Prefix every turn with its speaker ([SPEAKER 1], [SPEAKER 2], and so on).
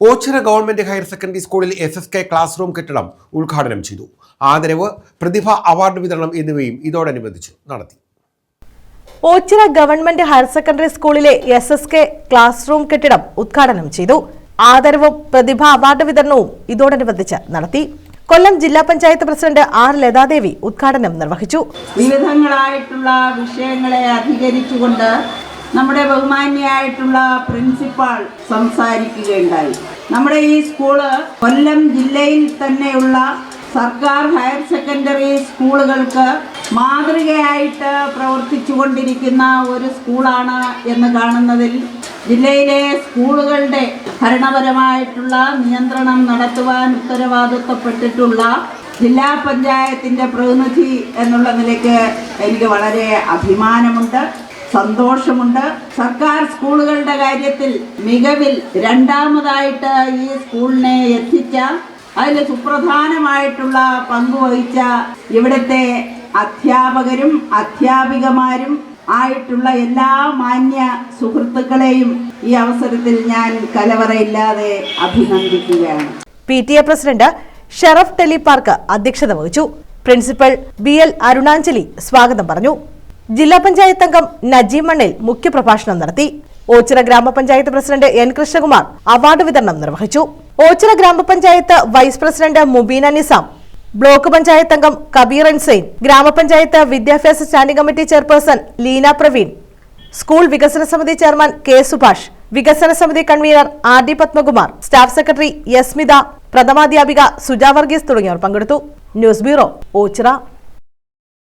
[SPEAKER 1] Ochira government higher secondary സ്കൂളിൽ S S K class room കെട്ടിടം ഉദ്ഘാടനം ചെയ്തു. ആദരവ് പ്രതിഭ അവാർഡ് വിതരണം എന്നിവയും ഇതോടനുബന്ധിച്ച് നടത്തി.
[SPEAKER 2] ഓച്ചിറ ഗവൺമെന്റ് ഹയർ സെക്കൻഡറി സ്കൂളിലെ S S K class room കെട്ടിടം ഉദ്ഘാടനം ചെയ്തു. ആദരവും പ്രതിഭ അവാർഡ് വിതരണവും ഇതോടനുബന്ധിച്ച് നടത്തി. കൊല്ലം ജില്ലാ പഞ്ചായത്ത് പ്രസിഡന്റ് ആർ ലതാദേവി ഉദ്ഘാടനം നിർവഹിച്ചു.
[SPEAKER 3] വിവിധങ്ങളായിട്ടുള്ള വിഷയങ്ങളെ അധികരിച്ചുകൊണ്ട് നമ്മുടെ ബഹുമാന്യായിട്ടുള്ള പ്രിൻസിപ്പാൾ സംസാരിക്കുകയുണ്ടായി. നമ്മുടെ ഈ സ്കൂൾ കൊല്ലം ജില്ലയിൽ തന്നെയുള്ള സർക്കാർ ഹയർ സെക്കൻഡറി സ്കൂളുകൾക്ക് മാതൃകയായിട്ട് പ്രവർത്തിച്ചു കൊണ്ടിരിക്കുന്ന ഒരു സ്കൂളാണ് എന്ന് കാണുന്നതിൽ ജില്ലയിലെ സ്കൂളുകളുടെ ഭരണപരമായിട്ടുള്ള നിയന്ത്രണം നടത്തുവാൻ ഉത്തരവാദിത്തപ്പെട്ടിട്ടുള്ള ജില്ലാ പഞ്ചായത്തിന്റെ പ്രതിനിധി എന്നുള്ള നിലയ്ക്ക് എനിക്ക് വളരെ അഭിമാനമുണ്ട്. സന്തോഷമുണ്ട്. സർക്കാർ സ്കൂളുകളുടെ കാര്യത്തിൽ മികവിൽ രണ്ടാമതായിട്ട് ഈ സ്കൂളിനെ എത്തിച്ച അതിൽ സുപ്രധാനമായിട്ടുള്ള പങ്കുവഹിച്ച ഇവിടുത്തെ അധ്യാപകരും അധ്യാപികമാരും ആയിട്ടുള്ള എല്ലാ മാന്യ സുഹൃത്തുക്കളെയും ഈ അവസരത്തിൽ ഞാൻ കലവറയില്ലാതെ അഭിനന്ദിക്കുകയാണ്.
[SPEAKER 2] P T A president Sheraf tele പാർക്ക് അധ്യക്ഷത വഹിച്ചു. പ്രിൻസിപ്പൽ ബി എൽ അരുണാഞ്ജലി സ്വാഗതം പറഞ്ഞു. ജില്ലാ പഞ്ചായത്ത് അംഗം നജീം മണ്ണിൽ മുഖ്യപ്രഭാഷണം നടത്തി. ഓച്ചിറ ഗ്രാമപഞ്ചായത്ത് പ്രസിഡന്റ് എൻ കൃഷ്ണകുമാർ അവാർഡ് വിതരണം നിർവഹിച്ചു. ഓച്ചിറ ഗ്രാമപഞ്ചായത്ത് vice president Mubeena Nizam block panchayat അംഗം കബീർ എൻസൈൻ ഗ്രാമപഞ്ചായത്ത് വിദ്യാഭ്യാസ standing committee chairperson Leena Praveen school വികസന സമിതി ചെയർമാൻ കെ സുഭാഷ് വികസന സമിതി convener R D Padmakumar staff secretary Yasmitha പ്രഥമാധ്യാപിക Suja Varghese തുടങ്ങിയവർ പങ്കെടുത്തു. News bureau Ochira.